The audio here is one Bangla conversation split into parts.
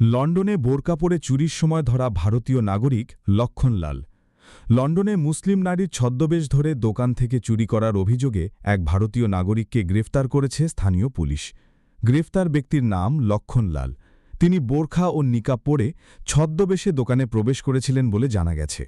লন্ডনে বোরকা পরে চুরির সময় ধরা ভারতীয় নাগরিক লক্ষণলাল। লন্ডনে মুসলিম নারীর ছদ্মবেশ ধরে দোকান থেকে চুরি করার অভিযোগে এক ভারতীয় নাগরিককে গ্রেফতার করেছে স্থানীয় পুলিশ। গ্রেফতার ব্যক্তির নাম লক্ষণলাল। তিনি বোরখা ও নিকাব পরে ছদ্মবেশে দোকানে প্রবেশ করেছিলেন বলে জানা গেছে।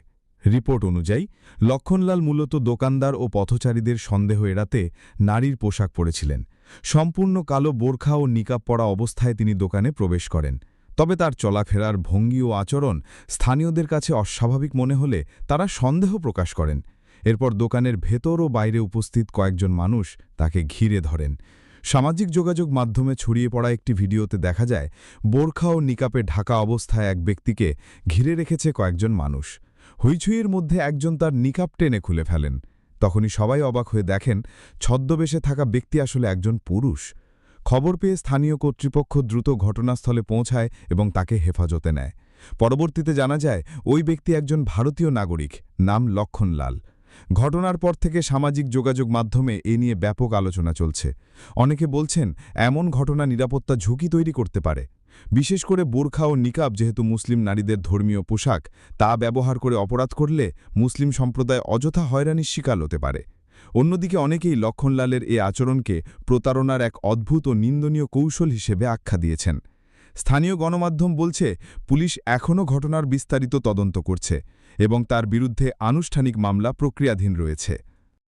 রিপোর্ট অনুযায়ী, লক্ষণলাল মূলত দোকানদার ও পথচারীদের সন্দেহ এড়াতে নারীর পোশাক পরেছিলেন। সম্পূর্ণ কালো বোরখা ও নিকাব পরা অবস্থায় তিনি দোকানে প্রবেশ করেন। তবে তার চলাফেরার ভঙ্গি ও আচরণ স্থানীয়দের কাছে অস্বাভাবিক মনে হলে তারা সন্দেহ প্রকাশ করেন। এরপর দোকানের ভেতর ও বাইরে উপস্থিত কয়েকজন মানুষ তাকে ঘিরে ধরেন। সামাজিক যোগাযোগ মাধ্যমে ছড়িয়ে পড়া একটি ভিডিওতে দেখা যায়, বোরখা ও নিকাপে ঢাকা অবস্থায় এক ব্যক্তিকে ঘিরে রেখেছে কয়েকজন মানুষ। হইচুইয়ের মধ্যে একজন তার নিকাপ টেনে খুলে ফেলেন। তখনই সবাই অবাক হয়ে দেখেন, ছদ্মবেশে থাকা ব্যক্তি আসলে একজন পুরুষ। খবর পেয়ে স্থানীয় কর্তৃপক্ষ দ্রুত ঘটনাস্থলে পৌঁছায় এবং তাকে হেফাজতে নেয়। পরবর্তীতে জানা যায়, ওই ব্যক্তি একজন ভারতীয় নাগরিক, নাম লক্ষণলাল ঘটনার পর থেকে সামাজিক যোগাযোগ মাধ্যমে এ নিয়ে ব্যাপক আলোচনা চলছে। অনেকে বলছেন, এমন ঘটনা নিরাপত্তা ঝুঁকি তৈরি করতে পারে। বিশেষ করে বোরখা ও নিকাব যেহেতু মুসলিম নারীদের ধর্মীয় পোশাক, তা ব্যবহার করে অপরাধ করলে মুসলিম সম্প্রদায় অযথা হয়রানির শিকার হতে পারে। অন্যদিকে অনেকেই লক্ষণলালের এ আচরণকে প্রতারণার এক অদ্ভুত ও নিন্দনীয় কৌশল হিসেবে আখ্যা দিয়েছেন। স্থানীয় গণমাধ্যম বলছে, পুলিশ এখনও ঘটনার বিস্তারিত তদন্ত করছে এবং তার বিরুদ্ধে আনুষ্ঠানিক মামলা প্রক্রিয়াধীন রয়েছে।